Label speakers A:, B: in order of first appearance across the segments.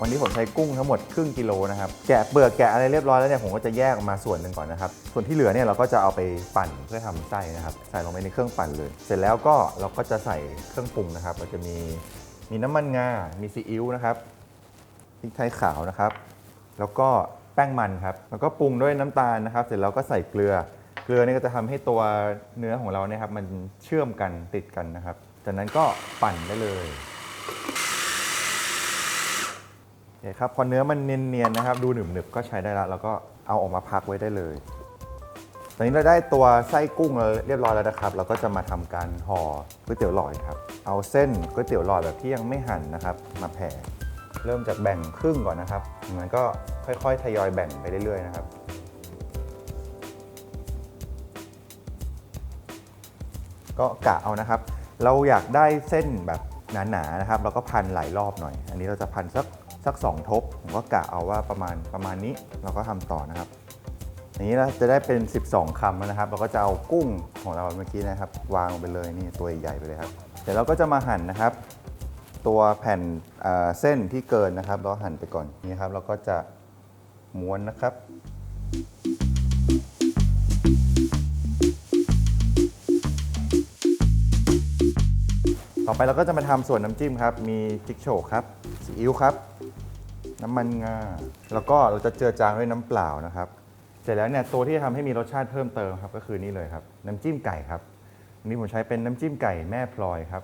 A: วันนี้ผมใช้กุ้งทั้งหมดครึ่งกิโลนะครับ แกะเปลือกแกะอะไรเรียบร้อยแล้วเนี่ยผมก็จะแยกออกมาส่วนหนึ่งก่อนนะครับ ส่วนที่เหลือเนี่ยเราก็จะเอาไปปั่นเพื่อทำไส้นะครับ ใส่ลงไปในเครื่องปั่นเลย เสร็จแล้วก็เราก็จะใส่เครื่องปรุงนะครับ เราจะมีมีน้ำมันงา มีซีอิ๊วนะครับพริกไทยขาวนะครับ แล้วก็แป้งมันครับ แล้วก็ปรุงด้วยน้ำตาลนะครับ เสร็จแล้วก็ใส่เกลือ เกลือนี่ก็จะทำให้ตัวเนื้อของเราเนี่ยครับมันเชื่อมกันติดกันนะครับ จากนั้นก็ปั่นได้เลย โอเคครับพอเนื้อมันเนียนๆนะครับ ดูหนึบๆก็ใช้ได้แล้วแล้วก็เอาออกมาพักไว้ได้เลย ตอนนี้เราได้ตัวไส้กุ้งเรียบร้อยแล้วนะครับ เราก็จะมาทำการห่อก๋วยเตี๋ยวหลอดครับ เอาเส้นก๋วยเตี๋ยวหลอดแบบที่ยังไม่หั่นนะครับ มาแผ่เริ่มจากแบ่งครึ่งก่อนนะครับมันก็ค่อยๆทยอยแบ่งไปเรื่อยๆนะครับก็กะเอานะครับ เราอยากได้เส้นแบบหนาๆนะครับ เราก็พันหลายรอบหน่อย อันนี้เราจะพันสัก สักสองทบ ผมก็กะเอาว่าประมาณประมาณนี้เราก็ทำต่อนะครับอย่างนี้เราจะได้เป็น 12 คำแล้วนะครับ เราก็จะเอากุ้งของเราเมื่อกี้นะครับ วางลงไปเลยนี่ตัวใหญ่ไปเลยครับ เดี๋ยวเราก็จะมาหั่นนะครับ ตัวแผ่นเเส้นที่เกินนะครับ เราหั่นไปก่อนนี่ครับ เราก็จะม้วนนะครับต่อไปเราก็จะมาทำส่วนน้ำจิ้มครับ มีพริกโฉกครับซีอิ๊วครับ น้ำมันงา แล้วก็เราจะเจือจางด้วยน้ำเปล่านะครับ เสร็จแล้วเนี่ยตัวที่จะทำให้มีรสชาติเพิ่มเติมครับก็คือนี่เลยครับ น้ำจิ้มไก่ครับอันนี้ผมใช้เป็นน้ำจิ้มไก่แม่พลอยครับ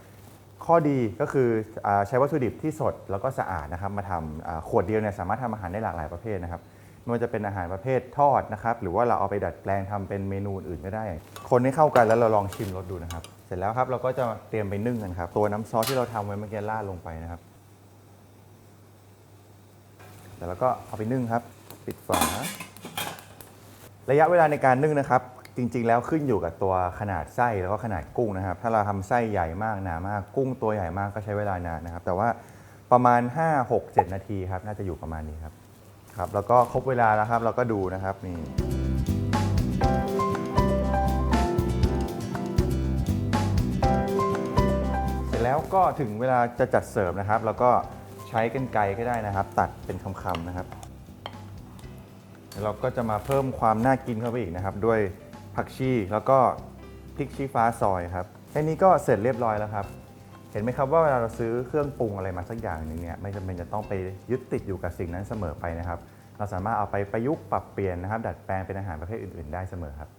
A: ข้อดีก็คืออาใช้วัตถุดิบที่สดแล้วก็สะอาดนะครับ มาทำอ่าขวดเดียวเนี่ยสามารถทำอาหารได้หลากหลายประเภทนะครับไม่ว่าจะเป็นอาหารประเภททอดนะครับ หรือว่าเราเอาไปดัดแปลงทำเป็นเมนูอื่นก็ได้ คนให้เข้ากันแล้วเราลองชิมรสดูนะครับ เสร็จแล้วครับเราก็จะเตรียมไปนึ่งกันครับ ตัวน้ำซอสที่เราทำไว้เมื่อกี้ราดลงไปนะครับ แล้วก็เอาไปนึ่งครับ ปิดฝา ระยะเวลาในการนึ่งนะครับ จริงๆ แล้วขึ้นอยู่กับตัวขนาดไส้แล้วก็ขนาดกุ้งนะครับ ถ้าเราทำไส้ใหญ่มากหนามากกุ้งตัวใหญ่มากก็ใช้เวลานานนะครับ แต่ว่าประมาณ 5 6 7 นาทีครับ น่าจะอยู่ประมาณนี้ครับครับ แล้วก็ครบเวลาแล้วครับ เราก็ดูนะครับนี่เสร็จแล้วก็ถึงเวลาจะจัดเสิร์ฟนะครับ แล้วก็ ช้กันไกรก็ได้นะครับ ตัดเป็นคำๆนะครับเราก็จะมาเพิ่มความน่ากินเข้าไปอีกนะครับ ด้วยผักชีแล้วก็พริกชี้ฟ้าซอยครับแค่นี้ก็เสร็จเรียบร้อยแล้วครับ เห็นไหมครับว่าเวลาเราซื้อเครื่องปรุงอะไรมาสักอย่างหนึ่งเนี่ยไม่จำเป็นจะต้องไปยึดติดอยู่กับสิ่งนั้นเสมอไปนะครับ เราสามารถเอาไปประยุกต์ปรับเปลี่ยนนะครับ ดัดแปลงเป็นอาหารประเภทอื่น ๆ ได้เสมอครับ